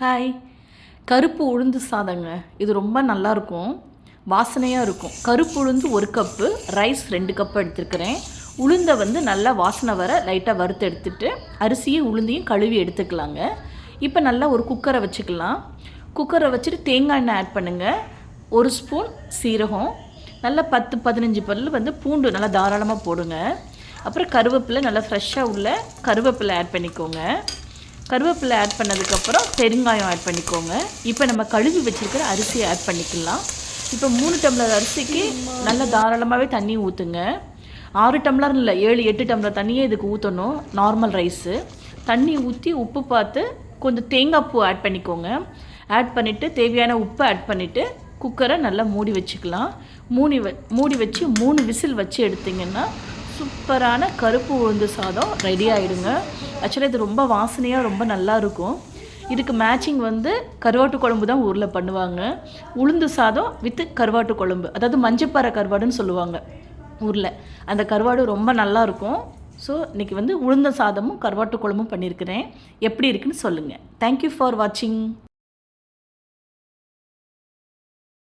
Hi கருப்பு உளுந்து சாதங்க. இது ரொம்ப நல்லாயிருக்கும் வாசனையாக இருக்கும். கருப்பு உளுந்து ஒரு கப்பு ரைஸ் ரெண்டு கப்பு எடுத்துருக்கிறேன். உளுந்தை வந்து நல்லா வாசனை வர லைட்டாக வறுத்து எடுத்துட்டு அரிசியும் உளுந்தையும் கழுவி எடுத்துக்கலாங்க. இப்போ நல்லா ஒரு குக்கரை வச்சுக்கலாம். குக்கரை வச்சுட்டு தேங்காய் எண்ணெய் ஆட் பண்ணுங்கள் ஒரு ஸ்பூன் சீரகம். நல்லா பத்து பதினஞ்சு பல் வந்து பூண்டு நல்லா தாராளமாக போடுங்க. அப்புறம் கருவேப்பிலை நல்லா ஃப்ரெஷ்ஷாக உள்ள கருவேப்பிலை ஆட் பண்ணிக்கோங்க. கருவேப்பிலை ஆட் பண்ணதுக்கப்புறம் பெருங்காயம் ஆட் பண்ணிக்கோங்க. இப்போ நம்ம கழுவி வச்சுருக்கிற அரிசியை ஆட் பண்ணிக்கலாம். இப்போ மூணு டம்ளர் அரிசிக்கு நல்ல தாராளமாகவே தண்ணி ஊற்றுங்க ஆறு டம்ளர் இல்லை ஏழு எட்டு டம்ளர் தண்ணியே இதுக்கு ஊற்றணும் நார்மல் ரைஸு தண்ணி ஊற்றி உப்பு பார்த்து கொஞ்சம் தேங்காய் பூ ஆட் பண்ணிக்கோங்க. ஆட் பண்ணிவிட்டு தேவையான உப்பு ஆட் பண்ணிவிட்டு குக்கரை நல்லா மூடி வச்சுக்கலாம். மூடி வ மூடி வச்சு மூணு விசில் வச்சு எடுத்திங்கன்னா சூப்பரான கருப்பு உளுந்து சாதம் ரெடி ஆகிடுங்க ஆக்சுவலாக இது ரொம்ப வாசனையாக ரொம்ப நல்லா இருக்கும். இதுக்கு மேட்சிங் வந்து கருவாட்டு குழம்பு தான் ஊரில் பண்ணுவாங்க. உளுந்து சாதம் வித்து கருவாட்டு குழம்பு. அதாவது மஞ்சப்பாறை கருவாடுன்னு சொல்லுவாங்க ஊரில். அந்த கருவாடு ரொம்ப நல்லா இருக்கும். ஸோ இன்றைக்கி வந்து உளுந்த சாதமும் கருவாட்டு குழம்பும் பண்ணியிருக்கிறேன். எப்படி இருக்குன்னு சொல்லுங்கள் தேங்க்யூ ஃபார் வாட்சிங்